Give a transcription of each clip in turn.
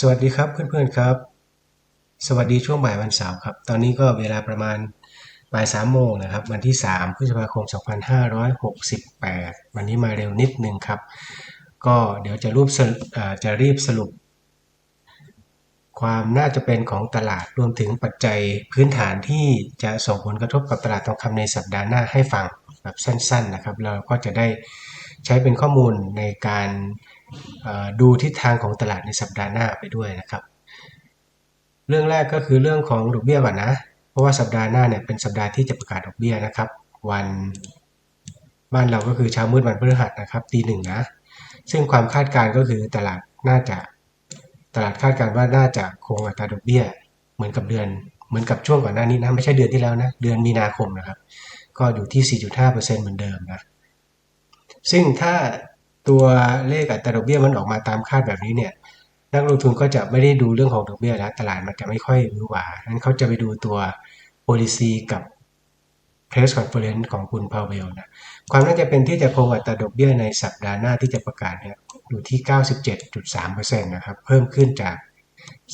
สวัสดีครับเพื่อนๆครับ สวัสดีช่วงบ่ายวันเสาร์ครับ ตอนนี้ก็เวลาประมาณบ่ายสามโมงนะครับ วันที่ 3 พฤษภาคม 2568 วันนี้มาเร็วนิดนึงครับ ก็เดี๋ยวจะรูปจะรีบสรุป ความน่าจะเป็นของตลาดรวมถึงปัจจัยพื้นฐานที่จะส่งผลกระทบกับตลาดทองคำในสัปดาห์หน้าให้ฟังแบบสั้น ๆนะครับ เราก็จะได้ ใช้เป็นข้อมูลในการดูทิศทางของตลาดในสัปดาห์หน้าไปด้วยนะครับ เรื่องแรกก็คือเรื่องของดอกเบี้ยก่อนนะ เพราะว่าสัปดาห์หน้าเนี่ยเป็นสัปดาห์ที่จะประกาศดอกเบี้ยนะครับ วันบ้านเราก็คือเช้ามืดวันพฤหัสนะครับตีหนึ่งนะ ซึ่งความคาดการณ์ก็คือตลาดน่าจะตลาดคาดการณ์ว่าน่าจะคงอัตราดอกเบี้ย เหมือนกับเดือน เหมือนกับช่วงก่อนหน้านี้นะไม่ใช่เดือนที่แล้วนะ เดือนมีนาคมนะครับ ก็อยู่ที่ 4.5%เหมือนเดิมนะ ซึ่งถ้าตัวเลขอัตราดอกเบี้ยมันออกมาตามคาดแบบนี้เนี่ยนักลงทุนก็จะไม่ได้ดูเรื่องของดอกเบี้ยแล้วตลาดมันจะไม่ค่อยหวือหวานั้นเขาจะไปดูตัว policy กับ press conference ของคุณพาวเวลนะ ความน่าจะเป็นที่จะคงอัตราดอกเบี้ยในสัปดาห์หน้าที่จะประกาศเนี่ยอยู่ที่ 97.3%นะครับ เพิ่มขึ้นจาก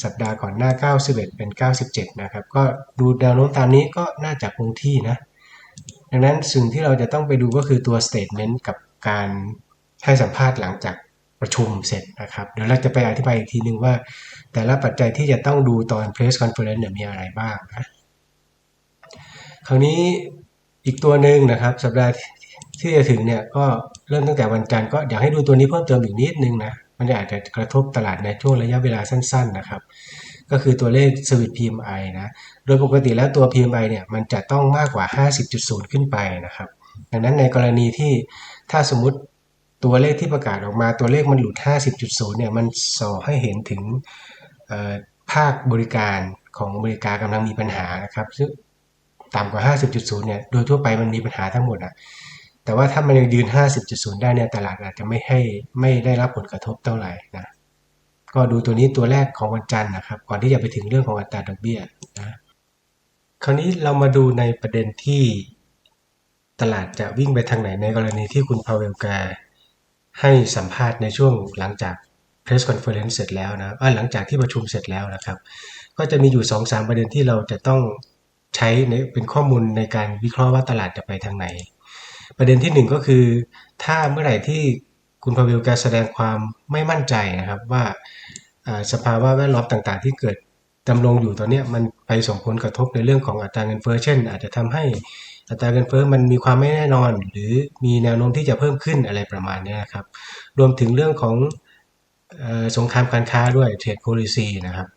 สัปดาห์ก่อนหน้า 91 เป็น 97 นะครับ ก็ดูแนวโน้มตามนี้ก็น่าจะคงที่นะ ดังนั้นสิ่งที่เราจะต้องไปดูก็คือตัว statement กับ การให้สัมภาษณ์หลังจากประชุมเสร็จนะครับ เดี๋ยวเราจะไปอธิบายอีกทีนึงว่า แต่ละปัจจัยที่จะต้องดูตอน press conference เนี่ยมีอะไรบ้างนะคราวนี้อีกตัวหนึ่งนะครับ สัปดาห์ที่จะถึงเนี่ยก็เริ่มตั้งแต่วันจันทร์ก็อยากให้ดูตัวนี้เพิ่มเติมอีกนิดนึงนะมันอาจจะกระทบตลาดในช่วงระยะเวลาสั้น ๆ นะครับ ก็คือตัวเลข Service PMI นะ โดยปกติแล้วตัว PMI เนี่ยมันจะต้องมากกว่า 50.0 ขึ้นไปนะครับ ดังนั้นในกรณีที่ถ้าสมมติตัวเลขที่ประกาศออกมาตัวเลขมันหลุด 50.0 เนี่ยมันส่อให้เห็นถึงภาคบริการของอเมริกากำลังมีปัญหานะครับซึ่งต่ำกว่า 50.0 เนี่ยโดยทั่วไปมันมีปัญหาทั้งหมดอะแต่ว่าถ้ามันยังยืน 50.0 ได้เนี่ยตลาดอาจจะไม่ให้ไม่ได้รับผลกระทบเท่าไหร่นะก็ดูตัวนี้ตัวแรกของวันจันทร์นะครับ ก่อนที่จะไปถึงเรื่องของอัตราดอกเบี้ยนะคราวนี้เรามาดูในประเด็นที่ ตลาดจะวิ่งไปทางไหนในกรณีที่คุณพาวเวลแกให้สัมภาษณ์ในช่วงหลังจาก press conference เสร็จแล้วนะอ่าหลังจากที่ประชุมเสร็จแล้วนะครับ ก็จะมีอยู่ 2-3 ประเด็นที่เราจะต้องใช้ในเป็นข้อมูลในการวิเคราะห์ว่าตลาดจะไปทางไหน ประเด็นที่หนึ่งก็คือ ถ้าเมื่อไหร่ที่คุณพาเวลแกแสดงความไม่มั่นใจนะครับว่าสภาวะแวดล้อมต่างๆ ที่เกิดดำรงอยู่ตอนนี้มันไปส่งผลกระทบในเรื่องของอัตราเงินเฟ้อเช่น อาจจะทำให้ อัตราเงินเฟ้อมันมีความไม่แน่นอน หรือมีแนวโน้มที่จะเพิ่มขึ้นอะไรประมาณนี้นะครับ รวมถึงเรื่องของสงครามการค้าด้วย trade policy นะครับ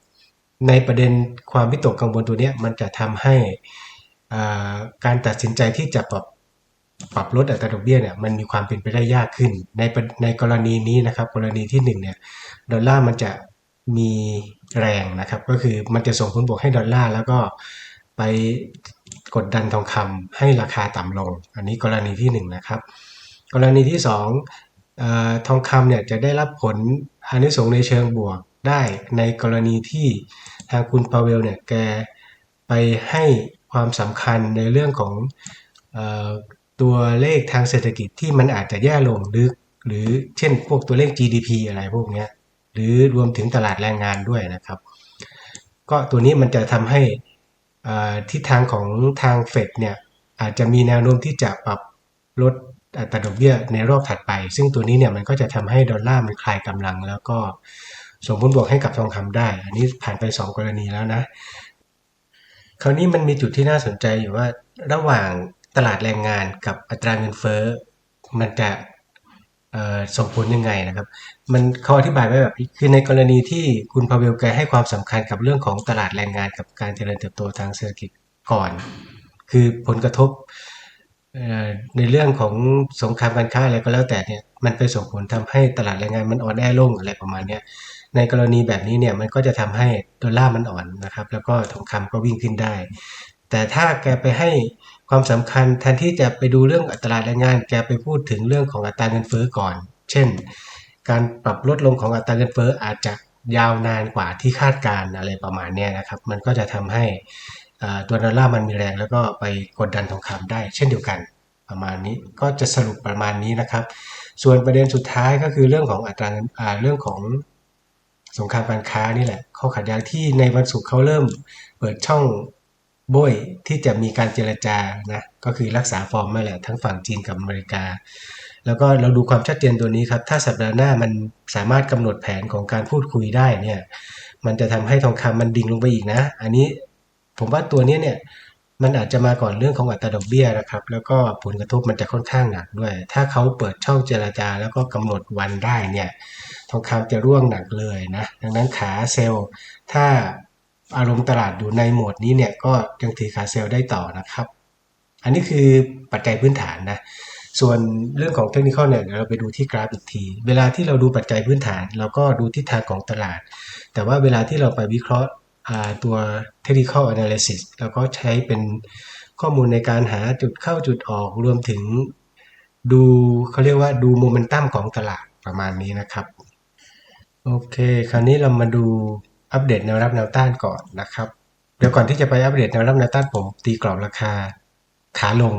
ในประเด็นความวิตกกังวลตัวเนี้ยมันจะทำให้การตัดสินใจที่จะปรับปรับลดอัตราดอกเบี้ยเนี่ยมันมีความเป็นไปได้ยากขึ้น ในในกรณีนี้นะครับ กรณีที่หนึ่งเนี่ยดอลลาร์มันจะมีแรงนะครับ ก็คือมันจะส่งผลบวกให้ดอลลาร์แล้วก็ไป กดดันทองคำให้ราคาต่ำลง อันนี้กรณีที่หนึ่งนะครับ กรณีที่สองเอ่อทองคำเนี่ยจะได้รับผลอานิสงส์ในเชิงบวกได้ในกรณีที่ทางคุณพาเวลเนี่ยแกไปให้ความสำคัญในเรื่องของออตัวเลขทางเศรษฐกิจที่มันอาจจะแย่ลงหรือหรือเช่นพวกตัวเลข GDP อะไรพวกนี้หรือรวมถึงตลาดแรงงานด้วยนะครับ ก็ตัวนี้มันจะทำให้ ทิศทางของทางเฟดเนี่ยอาจจะมีแนวโน้มที่จะปรับลดอัตราดอกเบี้ยในรอบถัดไป ซึ่งตัวนี้เนี่ยมันก็จะทำให้ดอลลาร์มันคลายกำลัง แล้วก็ส่งผลบวกให้กับทองคำได้ อันนี้ผ่านไป 2 กรณีแล้วนะ คราวนี้มันมีจุดที่น่าสนใจอยู่ว่าระหว่างตลาดแรงงานกับอัตราเงินเฟ้อ มันจะ ส่งผลยังไงนะครับ มันเขาอธิบายไว้แบบนี้คือในกรณีที่คุณพาเวลแกให้ความสำคัญกับเรื่องของตลาดแรงงานกับการเจริญเติบโตทางเศรษฐกิจก่อน คือผลกระทบในเรื่องของสงครามการค้าอะไรก็แล้วแต่เนี่ยมันไปส่งผลทำให้ตลาดแรงงานมันอ่อนแอลงอะไรประมาณนี้ในกรณีแบบนี้เนี่ยมันก็จะทำให้ดอลลาร์มันอ่อนนะครับ แล้วก็ทองคำก็วิ่งขึ้นได้ แต่ถ้าแกไปให้ ความสำคัญแทนที่จะไปดูเรื่องอัตราแรงงาน แกไปพูดถึงเรื่องของอัตราเงินเฟ้อก่อน เช่น การปรับลดลงของอัตราเงินเฟ้ออาจจะยาวนานกว่าที่คาดการณ์อะไรประมาณนี้นะครับ มันก็จะทำให้ตัวดอลลาร์มันมีแรงแล้วก็ไปกดดันทองคำได้ เช่นเดียวกันประมาณนี้ก็จะสรุปประมาณนี้นะครับ ส่วนประเด็นสุดท้ายก็คือเรื่องของอัตราเงินเรื่องของสงครามการค้านี่แหละ ข้อขัดแย้งที่ในวันศุกร์เขาเริ่มเปิดช่อง บยที่จะมีการเจรจานะก็คือรักษาฟอร์มนั่แหละทั้งฝั่งจีนกับอเมริกา แล้วก็เราดูความชัดเจนตัวนี้ครับ ถ้าสัปดาห์หน้ามันสามารถกำหนดแผนของการพูดคุยได้เนี่ยมันจะทำให้ทองคำมันดิ่งลงไปอีกนะ อันนี้ผมว่าตัวนี้เนี่ยมันอาจจะมาก่อนเรื่องของอัตราดอกเบี้ยนะครับ แล้วก็ผลกระทบมันจะค่อนข้างหนักด้วย ถ้าเขาเปิดช่องเจราจาแล้วก็กำหนดวันได้เนี่ยทองคำจะร่วงหนักเลยนะ ดังนั้นขาเซลล์ถ้า อารมณ์ตลาดอยู่ในโหมดนี้เนี่ยก็ยังถือขาเซลล์ได้ต่อนะครับ อันนี้คือปัจจัยพื้นฐานนะส่วนเรื่องของเทคนิคเนี่ยเดี๋ยวเราไปดูที่กราฟอีกที เวลาที่เราดูปัจจัยพื้นฐาน เราก็ดูทิศทางของตลาด แต่ว่าเวลาที่เราไปวิเคราะห์ตัว technical analysis เราก็ใช้เป็นข้อมูลในการหาจุดเข้าจุดออกรวมถึงดูเขาเรียกว่าดูโมเมนตัมของตลาดประมาณนี้นะครับ โอเค คราวนี้เรามาดู อัปเดตแนวรับแนวต้านก่อนนะครับ เดี๋ยวก่อนที่จะไปอัปเดตแนวรับแนวต้านผมตีกรอบราคาขาลง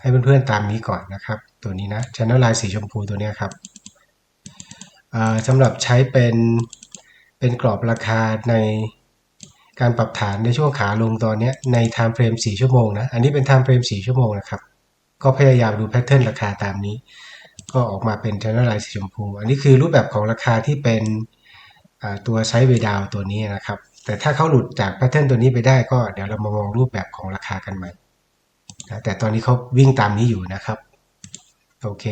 ให้เพื่อนๆตามนี้ก่อนนะครับ ตัวนี้นะ channel line สีชมพูตัวนี้ครับสำหรับใช้เป็นเป็นกรอบราคาในการปรับฐานในช่วงขาลงตอนนี้ใน time frame 4ชั่วโมงนะอันนี้เป็น time frame 4ชั่วโมงนะครับก็พยายามดูแพทเทิร์นราคาตามนี้ ก็ออกมาเป็น channel line สีชมพู อันนี้คือรูปแบบของราคาที่เป็น ตัวไซด์เวดาวตัวนี้นะครับ แต่ถ้าเขาหลุดจากแพทเทิร์นตัวนี้ไปได้ก็เดี๋ยวเรามามองรูปแบบของราคากันใหม่นะแต่ตอนนี้เขาวิ่งตามนี้อยู่นะครับโอเค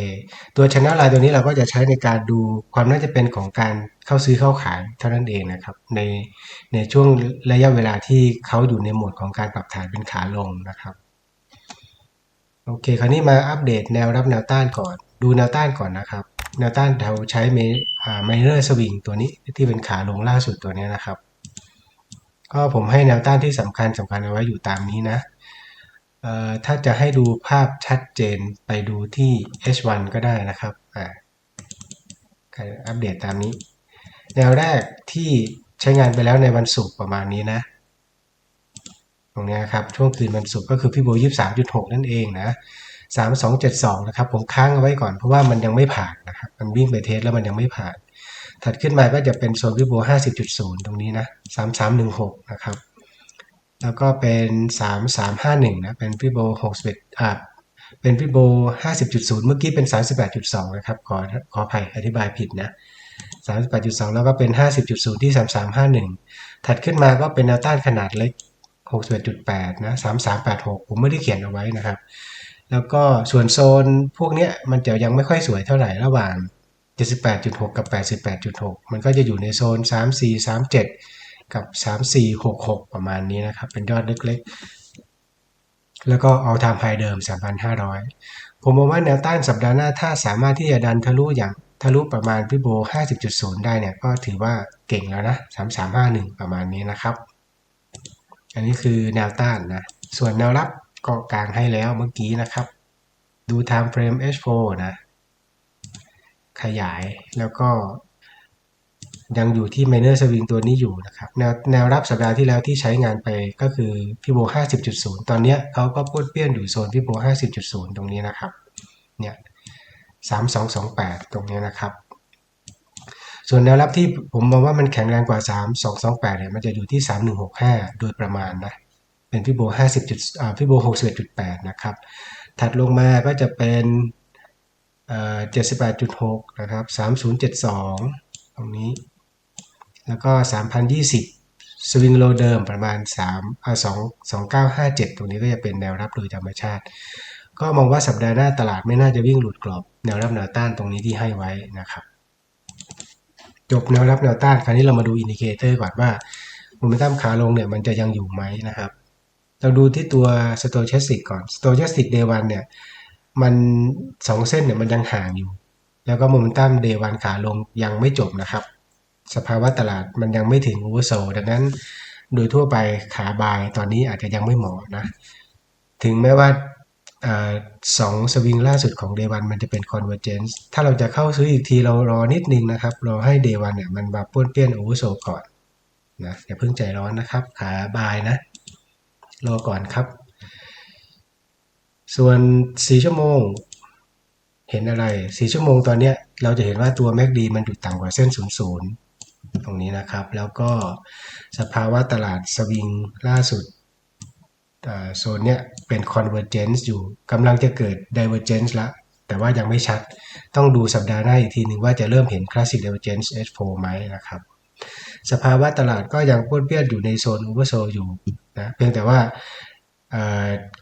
ตัวชนะลายตัวนี้เราก็จะใช้ในการดูความน่าจะเป็นของการเข้าซื้อเข้าขายเท่านั้นเองนะครับ ในในช่วงระยะเวลาที่เขาอยู่ในโหมดของการปรับฐานเป็นขาลงนะครับโอเค คราวนี้มาอัปเดตแนวรับแนวต้านก่อน ดูแนวต้านก่อนนะครับ แนวต้านเราใช้เมไมเนอร์สวิงตัวนี้ที่เป็นขาลงล่าสุดตัวนี้นะครับ ก็ผมให้แนวต้านที่สำคัญสำคัญเอาไว้อยู่ตามนี้นะถ้าจะให้ดูภาพชัดเจนไปดูที่ H1 ก็ได้นะครับอัปเดตตามนี้ แนวแรกที่ใช้งานไปแล้วในวันศุกร์ประมาณนี้นะ ตรงนี้ครับ ช่วงคืนวันศุกร์ก็คือพี่โบยี่สามจุดหกนั่นเองนะ สามสองเจ็ดสองนะครับ ผมค้างเอาไว้ก่อนเพราะว่ามันยังไม่ผ่านนะครับ มันวิ่งไปเทสแล้วมันยังไม่ผ่าน ถัดขึ้นมาก็จะเป็นโซนพี่โบห้าสิบจุดศูนย์ตรงนี้นะสามสามหนึ่งหกนะครับ แล้วก็เป็น 3351 นะ เป็นฟิโบ61อ่าเป็นฟิโบ50.0 เมื่อกี้เป็น 38.2 นะครับ ขอขออภัยอธิบายผิดนะ38.2 แล้วก็เป็น 50.0 ที่ 3351 ถัดขึ้นมาก็เป็นแนวต้านขนาดเล็ก 61.8 นะ 3386 ผมไม่ได้เขียนเอาไว้นะครับ แล้วก็ส่วนโซนพวกนี้มันจะยังไม่ค่อยสวยเท่าไหร่ระหว่าง 78.6 กับ 88.6 มันก็จะอยู่ในโซน 34 37 กับ 3 4 6 6 ประมาณนี้นะครับ เป็นยอดเล็กๆ แล้วก็เอาทำไฮเดิม 3,500 ผมมองว่าแนวต้านสัปดาห์หน้าถ้าสามารถที่จะดันทะลุอย่างทะลุประมาณพิโบ 50.0 ได้เนี่ยก็ถือว่าเก่งแล้วนะ 3351 ประมาณนี้นะครับ อันนี้คือแนวต้านนะ ส่วนแนวรับ ก็กลางให้แล้วเมื่อกี้นะครับ ดู time frame H4 นะ ขยายแล้วก็ ยังอยู่ที่ minor swing ตัวนี้อยู่นะครับ แนวแนวรับสัปดาห์ที่แล้วที่ใช้งานไปก็คือพี่โบ50.0 ตอนนี้เขาก็พูดเปี้ยนอยู่โซนพี่โบ50.0 ตรงนี้นะครับ เนี่ย3228 ตรงนี้นะครับส่วนแนวรับที่ผมมองว่ามันแข็งแรงกว่า 3228เนี่ยมันจะอยู่ที่ 3165 โดยประมาณนะ เป็นพี่โบ50จุดอ่าพี่โบ61.8 นะครับ ถัดลงมาก็จะเป็นเอ่อ78.6 นะครับ 3072 ตรงนี้ แล้วก็ 3,020 สวิงโลเดิมประมาณ3อ่า2 2957 ตรงนี้ก็จะเป็นแนวรับโดยธรรมชาติ ก็มองว่าสัปดาห์หน้าตลาดไม่น่าจะวิ่งหลุดกรอบ แนวรับแนวต้านตรงนี้ที่ให้ไว้นะครับจบแนวรับแนวต้าน คราวนี้เรามาดูอินดิเคเตอร์ก่อนว่าโมเมนตัมขาลงเนี่ยมันจะยังอยู่ไหมนะครับ เราดูที่ตัว Stochastic ก่อน Stochastic Day 1เนี่ยมัน2เส้นเนี่ยมันยังห่างอยู่ แล้วก็โมเมนตัม Day 1ขาลงยังไม่จบนะครับ สภาวะตลาดมันยังไม่ถึงโอเวอร์โซดังนั้นโดยทั่วไปขาบายตอนนี้อาจจะยังไม่เหมาะนะ ถึงแม้ว่าสองสวิงล่าสุดของเดวันมันจะเป็นคอนเวอร์เจนซ์ถ้าเราจะเข้าซื้ออีกทีเรารอนิดนึงนะครับ รอให้เดวันเนี่ยมันมาป้วนเปี้ยนโอเวอร์โซก่อนนะอย่าเพิ่งใจร้อนนะครับ ขาบายนะ รอก่อนครับ ส่วน4ชั่วโมงเห็นอะไร4ชั่วโมงตอนนี้เราจะเห็นว่าตัว MACD มันอยู่ต่ำกว่าเส้น00ตรงนี้นะครับ แล้วก็สภาวะตลาดสวิงล่าสุดโซนเนี้ยเป็น convergence อยู่กำลังจะเกิด divergence ละ แต่ว่ายังไม่ชัด ต้องดูสัปดาห์หน้าอีกทีหนึ่งว่าจะเริ่มเห็น classic divergence H4 ไหมนะครับ สภาวะตลาดก็ยังป้วนเปี้ยนอยู่ในโซน oversold อยู่นะเพียงแต่ว่า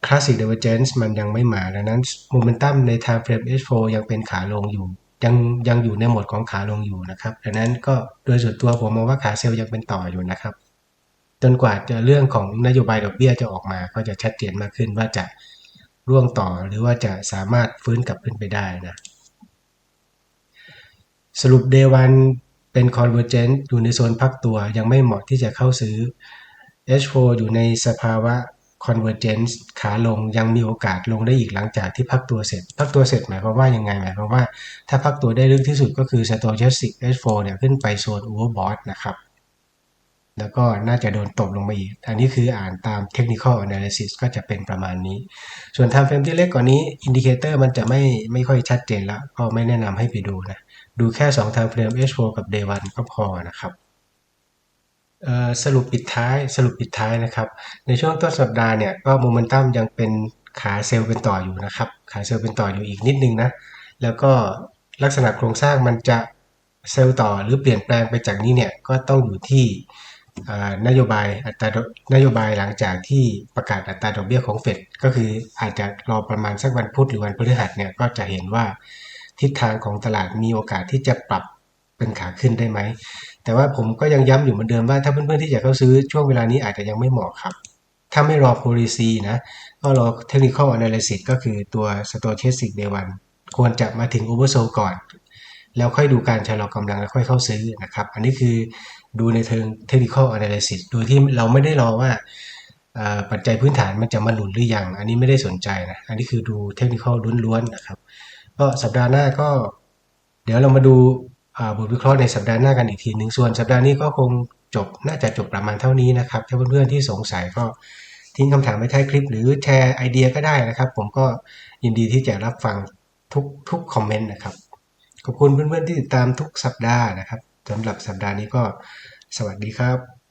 คลาสสิก divergence มันยังไม่มาดังนั้นโมเมนตัมใน time frame H4 ยังเป็นขาลงอยู่ ยังยังอยู่ในโหมดของขาลงอยู่นะครับดังนั้นก็โดยส่วนตัวผมมองว่าขาเซลล์ยังเป็นต่ออยู่นะครับ จนกว่าจะเรื่องของนโยบายดอกเบี้ยจะออกมา ก็จะชัดเจนมากขึ้นว่าจะร่วงต่อหรือว่าจะสามารถฟื้นกลับขึ้นไปได้นะสรุป day one เป็น convergent อยู่ในโซนพักตัวยังไม่เหมาะที่จะเข้าซื้อ H4 อยู่ในสภาวะ convergence ขาลงยังมีโอกาสลงได้อีกหลังจากที่พักตัวเสร็จ พักตัวเสร็จหมายความว่ายังไงหมายความว่า ถ้าพักตัวได้ลึกที่สุดก็คือ stochastic H4 เนี่ยขึ้นไปโซน overbought นะครับ แล้วก็น่าจะโดนตบลงมาอีก อันนี้คืออ่านตาม technical analysis ก็จะเป็นประมาณนี้ ส่วน time frame ที่เล็กกว่านี้ indicator มันจะไม่ไม่ค่อยชัดเจนแล้ว ก็ไม่แนะนำให้ไปดูนะ ดูแค่2 time frame H4 กับ day 1 ก็พอนะครับสรุปปิดท้ายสรุปปิดท้ายนะครับ ในช่วงต้นสัปดาห์เนี่ยก็โมเมนตัมยังเป็นขาเซลล์เป็นต่ออยู่นะครับ ขาเซลล์เป็นต่ออยู่อีกนิดนึงนะ แล้วก็ลักษณะโครงสร้างมันจะเซลล์ต่อหรือเปลี่ยนแปลงไปจากนี้เนี่ยก็ต้องอยู่ที่นโยบายอัตรานโยบายหลังจากที่ประกาศอัตราดอกเบี้ยของเฟดก็คืออาจจะรอประมาณสักวันพุธหรือวันพฤหัสเนี่ยก็จะเห็นว่า ทิศทางของตลาดมีโอกาสที่จะปรับเป็นขาขึ้นได้ไหม แต่ว่าผมก็ยังย้ำอยู่เหมือนเดิมว่าถ้าเพื่อนๆที่อยากเข้าซื้อช่วงเวลานี้อาจจะยังไม่เหมาะครับ ถ้าไม่รอ policy นะก็รอ technical analysis ก็คือตัว stochastic day one ควรจะมาถึง oversold ก่อน แล้วค่อยดูการชะลอกำลังแล้วค่อยเข้าซื้อนะครับ อันนี้คือดูในเทิง technical analysis โดยที่เราไม่ได้รอว่าปัจจัยพื้นฐานมันจะมาหนุนหรือยัง อันนี้ไม่ได้สนใจนะ อันนี้คือดู technical ล้วนๆนะครับ ก็สัปดาห์หน้าก็ เดี๋ยวเรามาดูบทวิเคราะห์ในสัปดาห์หน้ากันอีกทีหนึ่งส่วนสัปดาห์นี้ก็คงจบน่าจะจบประมาณเท่านี้นะครับ ถ้าเพื่อนๆที่สงสัยก็ทิ้งคำถามไว้ท้ายคลิป หรือแชร์ไอเดียก็ได้นะครับ ผมก็ยินดีที่จะรับฟังทุกทุกคอมเมนต์นะครับ ขอบคุณเพื่อนๆที่ติดตามทุกสัปดาห์นะครับสำหรับสัปดาห์นี้ก็สวัสดีครับ